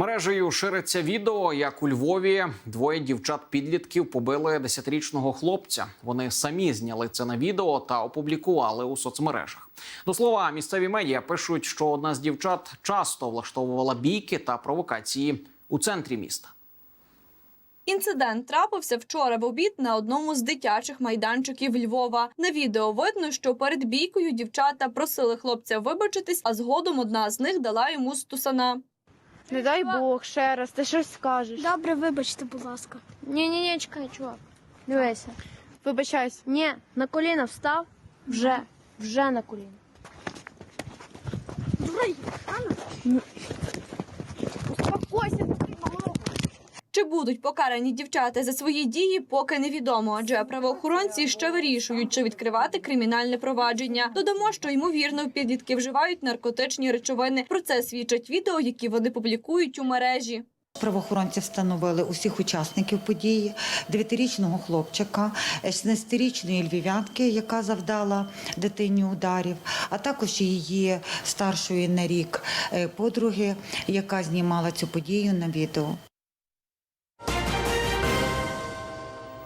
Мережею шириться відео, як у Львові двоє дівчат-підлітків побили 10-річного хлопця. Вони самі зняли це на відео та опублікували у соцмережах. До слова, місцеві медіа пишуть, що одна з дівчат часто влаштовувала бійки та провокації у центрі міста. Інцидент трапився вчора в обід на одному з дитячих майданчиків Львова. На відео видно, що перед бійкою дівчата просили хлопця вибачитись, а згодом одна з них дала йому стусана. Не дай Бог, ще раз, ти щось скажеш. Добре, вибачте, будь ласка. Ні, ні, ні, чекай, чувак. Дивися. Вибачайся. Ні, на коліна встав. Вже, вже на коліна. Давай, Успокойся, ти малого. Чи будуть покарані дівчата за свої дії, поки невідомо, адже правоохоронці ще вирішують, чи відкривати кримінальне провадження. Додамо, що ймовірно підлітки вживають наркотичні речовини. Про це свідчать відео, які вони публікують у мережі. Правоохоронці встановили усіх учасників події: дев'ятирічного хлопчика, 16-річної львів'янки, яка завдала дитині ударів, а також її старшої на рік е, подруги, яка знімала цю подію на відео.